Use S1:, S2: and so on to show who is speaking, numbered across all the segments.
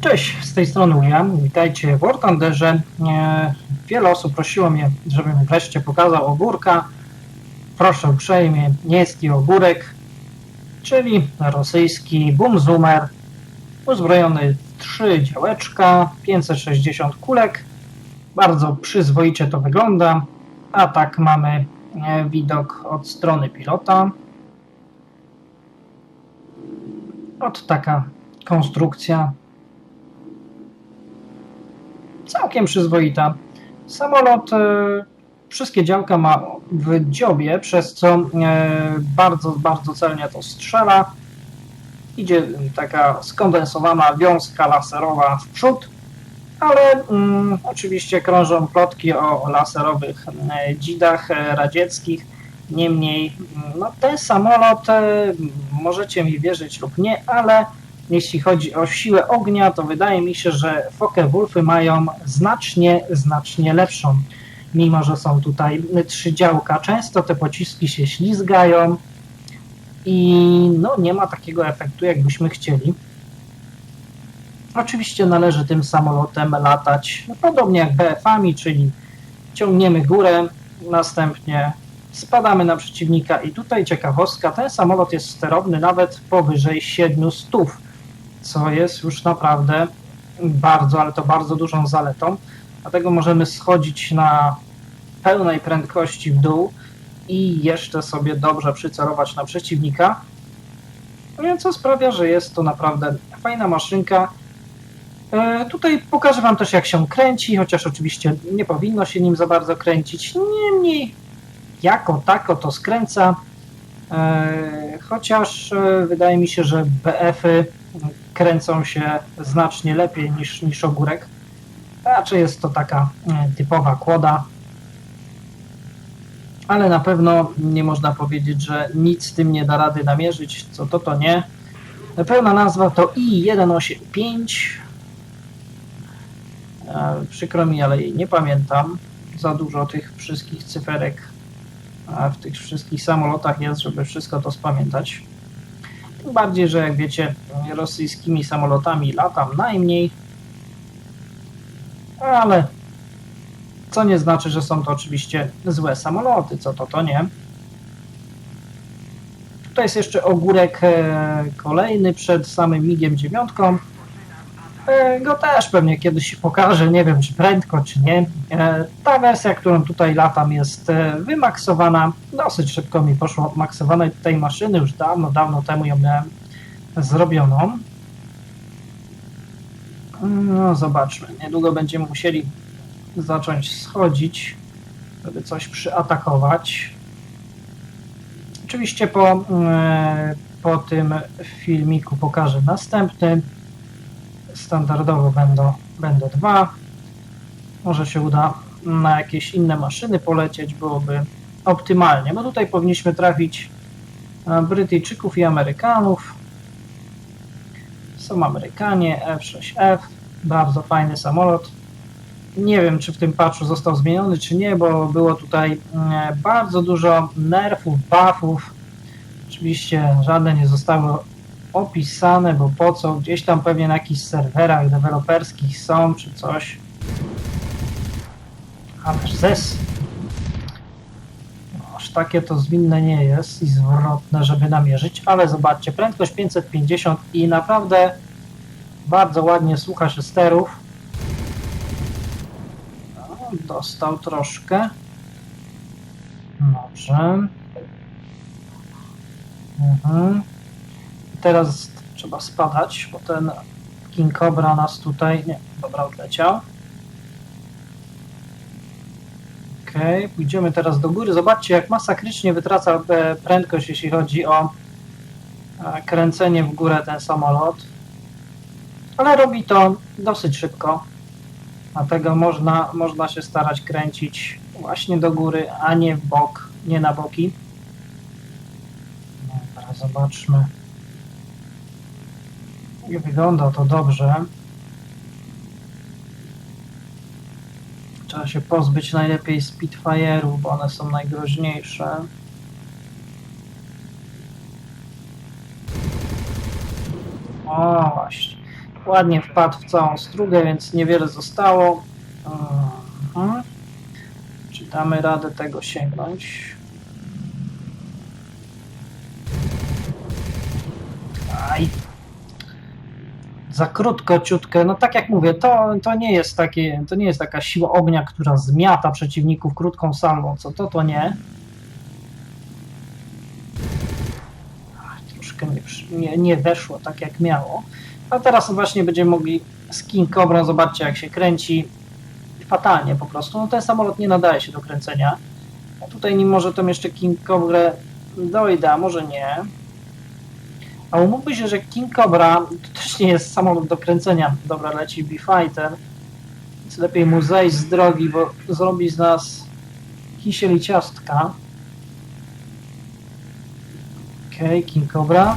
S1: Cześć, z tej strony Ujam. Witajcie w War Thunderze. E, Wiele osób prosiło mnie, żebym wreszcie pokazał ogórka. Proszę uprzejmie, niemiecki ogórek, czyli rosyjski Boomzoomer, uzbrojony w trzy działeczka, 560 kulek. Bardzo przyzwoicie to wygląda, a tak mamy e, widok od strony pilota. Od taka konstrukcja całkiem przyzwoita. Samolot, e, wszystkie działka ma w dziobie, przez co e, bardzo, bardzo celnie to strzela. Idzie taka skondensowana wiązka laserowa w przód, ale mm, oczywiście krążą plotki o laserowych e, dzidach radzieckich. Niemniej, mm, no, ten samolot, możecie mi wierzyć lub nie, ale jeśli chodzi o siłę ognia, to wydaje mi się, że Focke-Wulfy mają znacznie, znacznie lepszą. Mimo, że są tutaj trzy działka, często te pociski się ślizgają i no, nie ma takiego efektu, jakbyśmy chcieli. Oczywiście należy tym samolotem latać no, podobnie jak BF-ami, czyli ciągniemy górę, następnie spadamy na przeciwnika i tutaj ciekawostka, ten samolot jest sterowny nawet powyżej 700 co jest już naprawdę bardzo, ale to bardzo dużą zaletą. Dlatego możemy schodzić na pełnej prędkości w dół i jeszcze sobie dobrze przycelować na przeciwnika. Co sprawia, że jest to naprawdę fajna maszynka. E, Tutaj pokażę Wam też jak się kręci, chociaż oczywiście nie powinno się nim za bardzo kręcić. Niemniej jako tako to skręca. E, Chociaż e, wydaje mi się, że BF-y kręcą się znacznie lepiej niż, niż ogórek. Raczej jest to taka e, typowa kłoda. Ale na pewno nie można powiedzieć, że nic z tym nie da rady namierzyć. Co to, to nie. Pełna nazwa to I-185. E, Przykro mi, ale jej nie pamiętam. Za dużo tych wszystkich cyferek w tych wszystkich samolotach jest, żeby wszystko to spamiętać. Tym bardziej, że jak wiecie, rosyjskimi samolotami latam najmniej. Ale co nie znaczy, że są to oczywiście złe samoloty, co to to nie. Tutaj jest jeszcze ogórek e, kolejny przed samym MIGiem 9. E, Go też pewnie kiedyś pokażę, nie wiem czy prędko, czy nie. E, Ta wersja, którą tutaj latam jest e, wymaksowana. Dosyć szybko mi poszło od maksowanej tej maszyny, już dawno, dawno temu ją miałem zrobioną. No zobaczmy, niedługo będziemy musieli zacząć schodzić, żeby coś przyatakować. Oczywiście po, po tym filmiku pokażę następny. Standardowo będą, będą dwa. Może się uda na jakieś inne maszyny polecieć, byłoby optymalnie. Bo tutaj powinniśmy trafić na Brytyjczyków i Amerykanów. Są Amerykanie, F6F, bardzo fajny samolot. Nie wiem, czy w tym patchu został zmieniony, czy nie, bo było tutaj e, bardzo dużo nerfów, buffów. Oczywiście żadne nie zostały opisane, bo po co? Gdzieś tam pewnie na jakichś serwerach deweloperskich są, czy coś. Ależ zes. No, Aż takie to zwinne nie jest i zwrotne, żeby namierzyć, ale zobaczcie, prędkość 550 i naprawdę bardzo ładnie słucha się sterów. No, dostał troszkę. Dobrze. Mhm. Teraz trzeba spadać, bo ten King Cobra nas tutaj... Nie, dobra, odleciał. Okej, pójdziemy teraz do góry. Zobaczcie, jak masakrycznie wytraca e, prędkość, jeśli chodzi o e, kręcenie w górę ten samolot. Ale robi to dosyć szybko. Dlatego można, można się starać kręcić właśnie do góry, a nie w bok, nie na boki. No, teraz zobaczmy. I wygląda to dobrze. Trzeba się pozbyć najlepiej Spitfire'ów, bo one są najgroźniejsze. O, właśnie. ładnie wpadł w całą strugę, więc niewiele zostało. Mhm. Czy damy radę tego sięgnąć? Za krótko, ciutkę. No tak jak mówię, to, to, nie jest takie, to nie jest taka siła ognia, która zmiata przeciwników krótką salwą. Co to, to nie. Troszkę nie, nie, weszło tak jak miało. A teraz właśnie będziemy mogli z King Cobra, zobaczcie jak się kręci. Fatalnie po prostu. No ten samolot nie nadaje się do kręcenia. A tutaj nim może tam jeszcze King Cobra dojdę, a może nie. A umówmy się, że King Cobra to też nie jest samolot do kręcenia. Dobra, leci B-Fighter. Więc lepiej mu zejść z drogi, bo zrobi z nas kisiel i ciastka. Okej, King Cobra.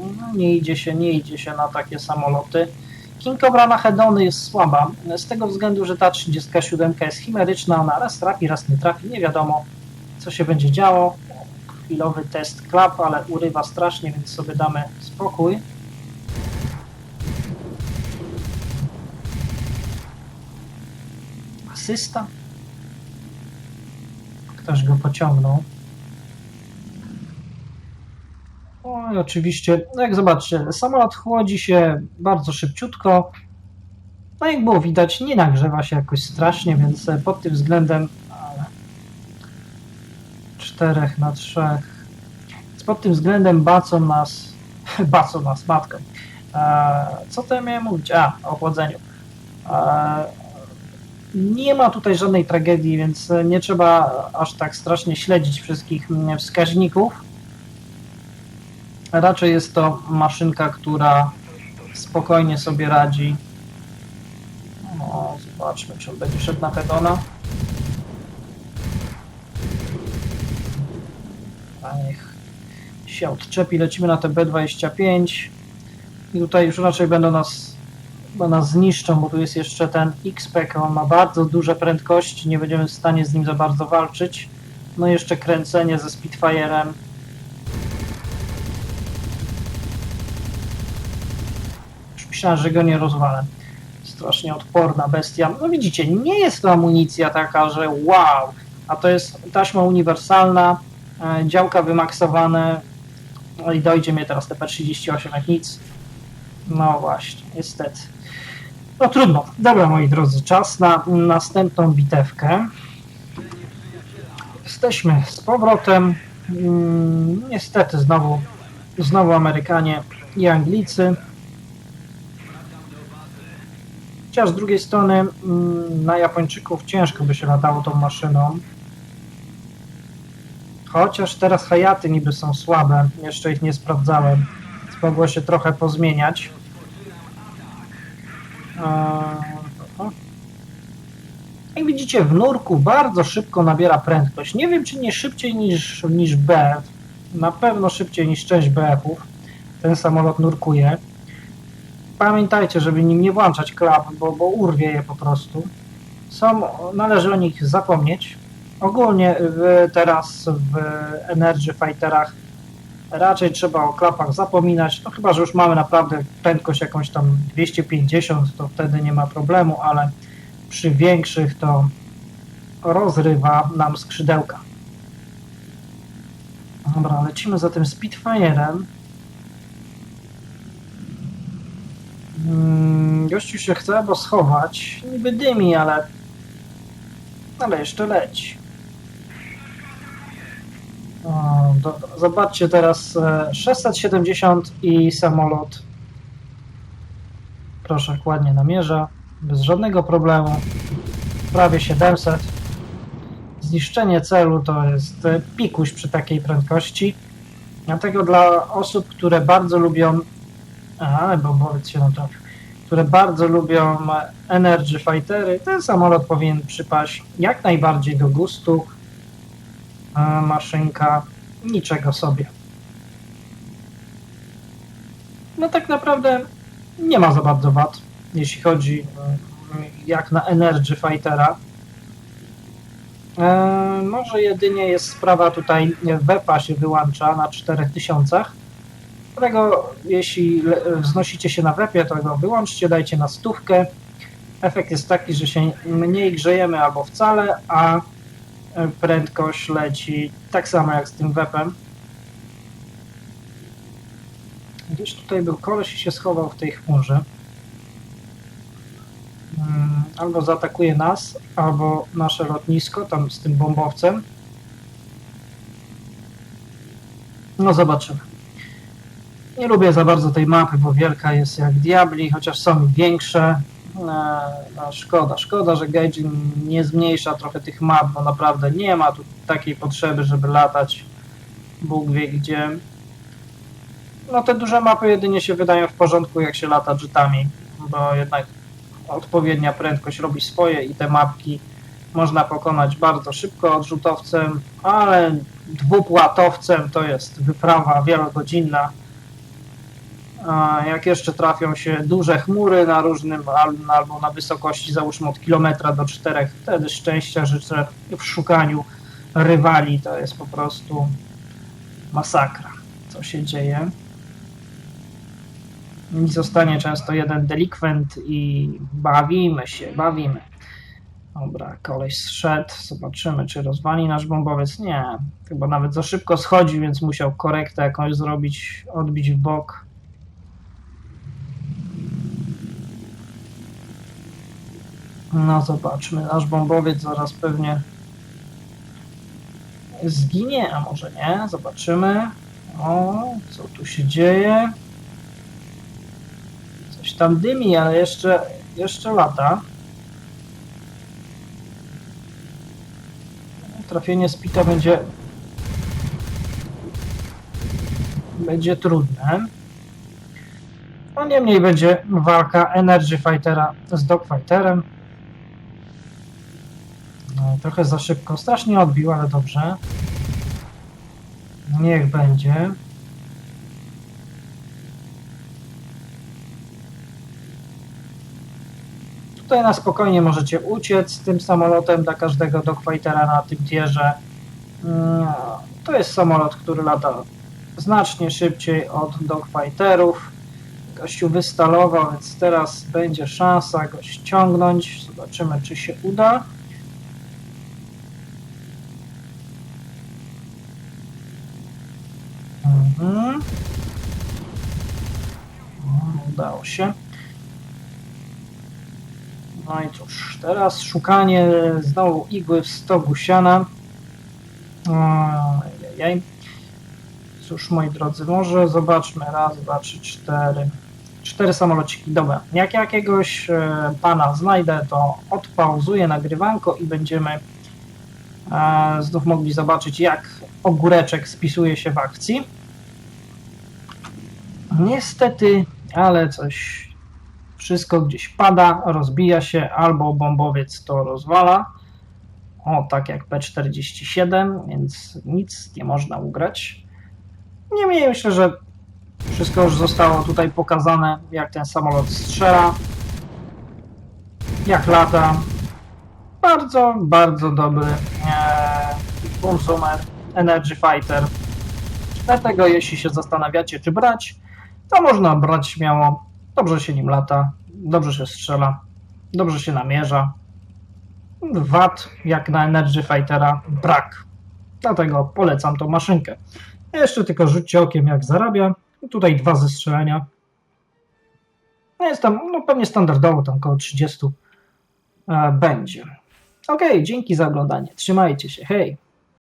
S1: No, nie idzie się, nie idzie się na takie samoloty. King Cobra na hedony jest słaba, z tego względu, że ta 37 jest chimeryczna, ona raz trafi, raz nie trafi, nie wiadomo co się będzie działo. Chwilowy test klap, ale urywa strasznie, więc sobie damy spokój. Asysta. Ktoś go pociągnął. O, i oczywiście, no jak zobaczcie, samolot chłodzi się bardzo szybciutko. No jak było widać, nie nagrzewa się jakoś strasznie, więc pod tym względem czterech na trzech. Więc pod tym względem bacą nas, bacą nas matką. E, co to ja miałem mówić? A, o chłodzeniu. E, nie ma tutaj żadnej tragedii, więc nie trzeba aż tak strasznie śledzić wszystkich mm, wskaźników. Raczej jest to maszynka, która spokojnie sobie radzi. No, zobaczmy, czy on będzie szedł na hedona. A niech się odczepi. Lecimy na te B25. I tutaj już raczej będą nas, chyba nas zniszczą, bo tu jest jeszcze ten X-Pack. On ma bardzo duże prędkości. Nie będziemy w stanie z nim za bardzo walczyć. No i jeszcze kręcenie ze Spitfire'em. Już myślałem, że go nie rozwalę. Strasznie odporna bestia. No widzicie, nie jest to amunicja taka, że wow, a to jest taśma uniwersalna, działka wymaksowane. No i dojdzie mnie teraz TP38 jak nic. No właśnie, niestety. No trudno. Dobra, moi drodzy, czas na następną bitewkę. Jesteśmy z powrotem. Mm, Niestety znowu, znowu Amerykanie i Anglicy. Chociaż z drugiej strony mm, na Japończyków ciężko by się latało tą maszyną. Chociaż teraz Hayaty niby są słabe, jeszcze ich nie sprawdzałem, więc mogło się trochę pozmieniać. Eee, Jak widzicie, w nurku bardzo szybko nabiera prędkość. Nie wiem, czy nie szybciej niż, niż B. Na pewno szybciej niż część BF-ów. Ten samolot nurkuje. Pamiętajcie, żeby nim nie włączać klap, bo, bo urwie je po prostu. Są, należy o nich zapomnieć. Ogólnie w, teraz w Energy Fighterach raczej trzeba o klapach zapominać. No chyba, że już mamy naprawdę prędkość jakąś tam 250, to wtedy nie ma problemu, ale przy większych to rozrywa nam skrzydełka. Dobra, lecimy za tym Spitfire'em. Mm, Gościu się chce albo schować. Niby dymi, ale ale jeszcze leci. Zobaczcie teraz e, 670 i samolot. Proszę, ładnie namierza. Bez żadnego problemu. Prawie 700. Zniszczenie celu to jest e, pikuś przy takiej prędkości. Dlatego dla osób, które bardzo lubią. Aha, bombowiec się nam trafił. Które bardzo lubią e, Energy Fightery, ten samolot powinien przypaść jak najbardziej do gustu. Maszynka niczego sobie. No tak naprawdę nie ma za bardzo wad, jeśli chodzi e, jak na Energy Fightera. E, może jedynie jest sprawa tutaj, WEPA się wyłącza na 4000. Którego, jeśli wznosicie się na wepie, to go wyłączcie, dajcie na stówkę. Efekt jest taki, że się mniej grzejemy albo wcale, a e, prędkość leci tak samo jak z tym wepem. Gdzieś tutaj był koleś i się schował w tej chmurze. Mm, Albo zaatakuje nas, albo nasze lotnisko, tam z tym bombowcem. No zobaczymy. Nie lubię za bardzo tej mapy, bo wielka jest jak diabli, chociaż są większe. E, No, szkoda, szkoda, że Gaijin nie zmniejsza trochę tych map, bo naprawdę nie ma tu takiej potrzeby, żeby latać Bóg wie gdzie. No te duże mapy jedynie się wydają w porządku, jak się lata jetami, bo jednak odpowiednia prędkość robi swoje i te mapki można pokonać bardzo szybko odrzutowcem, ale dwupłatowcem to jest wyprawa wielogodzinna. Jak jeszcze trafią się duże chmury na różnym al- albo na wysokości załóżmy od kilometra do czterech, wtedy szczęścia życzę w szukaniu rywali. To jest po prostu masakra, co się dzieje. I zostanie często jeden delikwent i bawimy się, bawimy. Dobra, koleś zszedł. Zobaczymy, czy rozwali nasz bombowiec. Nie, chyba nawet za szybko schodzi, więc musiał korektę jakąś zrobić, odbić w bok. No zobaczmy, nasz bombowiec zaraz pewnie zginie, a może nie, zobaczymy. O, co tu się dzieje? Coś tam dymi, ale jeszcze, jeszcze lata. Trafienie z pita będzie będzie trudne. No niemniej będzie walka Energy Fightera z Dogfighterem. Trochę za szybko. Strasznie odbił, ale dobrze. Niech będzie. Tutaj na spokojnie możecie uciec tym samolotem dla każdego dogfightera na tym tierze. Mm, To jest samolot, który lata znacznie szybciej od dogfighterów. Gościu wystalował, więc teraz będzie szansa go ściągnąć. Zobaczymy, czy się uda. Mhm. Udało się. No i cóż, teraz szukanie znowu igły w stogu siana. Ojej. Cóż, moi drodzy, może zobaczmy. Raz, dwa, trzy, cztery. Cztery samolociki. Dobra, jak jakiegoś e, pana znajdę, to odpauzuję nagrywanko i będziemy e, znów mogli zobaczyć, jak ogóreczek spisuje się w akcji. Niestety, ale coś wszystko gdzieś pada, rozbija się, albo bombowiec to rozwala. O, tak jak P47, więc nic nie można ugrać. Niemniej myślę, że wszystko już zostało tutaj pokazane, jak ten samolot strzela, jak lata. Bardzo, bardzo dobry e, konsumer Energy Fighter. Dlatego jeśli się zastanawiacie, czy brać, to można brać śmiało. Dobrze się nim lata, dobrze się strzela, dobrze się namierza. Wad, jak na Energy Fightera, brak. Dlatego polecam tą maszynkę. Jeszcze tylko rzućcie okiem, jak zarabia. Tutaj dwa zestrzelenia. No jest tam, no pewnie standardowo, tam około 30 e, będzie. Ok, dzięki za oglądanie. Trzymajcie się, hej!